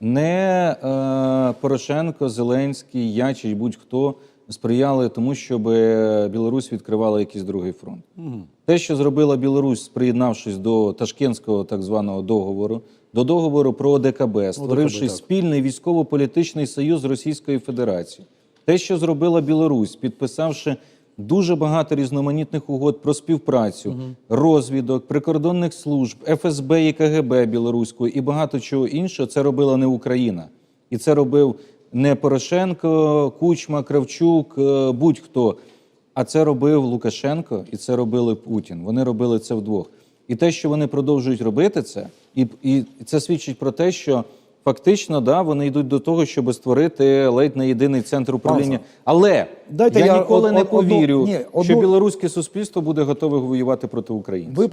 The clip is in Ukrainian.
Не е, Порошенко, Зеленський, я чи будь-хто сприяли тому, щоб Білорусь відкривала якийсь другий фронт. Те, що зробила Білорусь, приєднавшись до Ташкентського так званого договору, до договору про ОДКБ, створивши так. спільний військово-політичний союз з Російською Федерацією. Те, що зробила Білорусь, підписавши дуже багато різноманітних угод про співпрацю, розвідок, прикордонних служб, ФСБ і КГБ білоруської і багато чого іншого, це робила не Україна. І це робив не Порошенко, Кучма, Кравчук, е, будь-хто. А це робив Лукашенко і це робили Путін. Вони робили це вдвох. І те, що вони продовжують робити це, і, і це свідчить про те, що фактично да, вони йдуть до того, щоб створити ледь не єдиний центр управління. Але Дайте я, я ніколи од- не од- одну- повірю, ні, що білоруське суспільство буде готове воювати проти України. Ви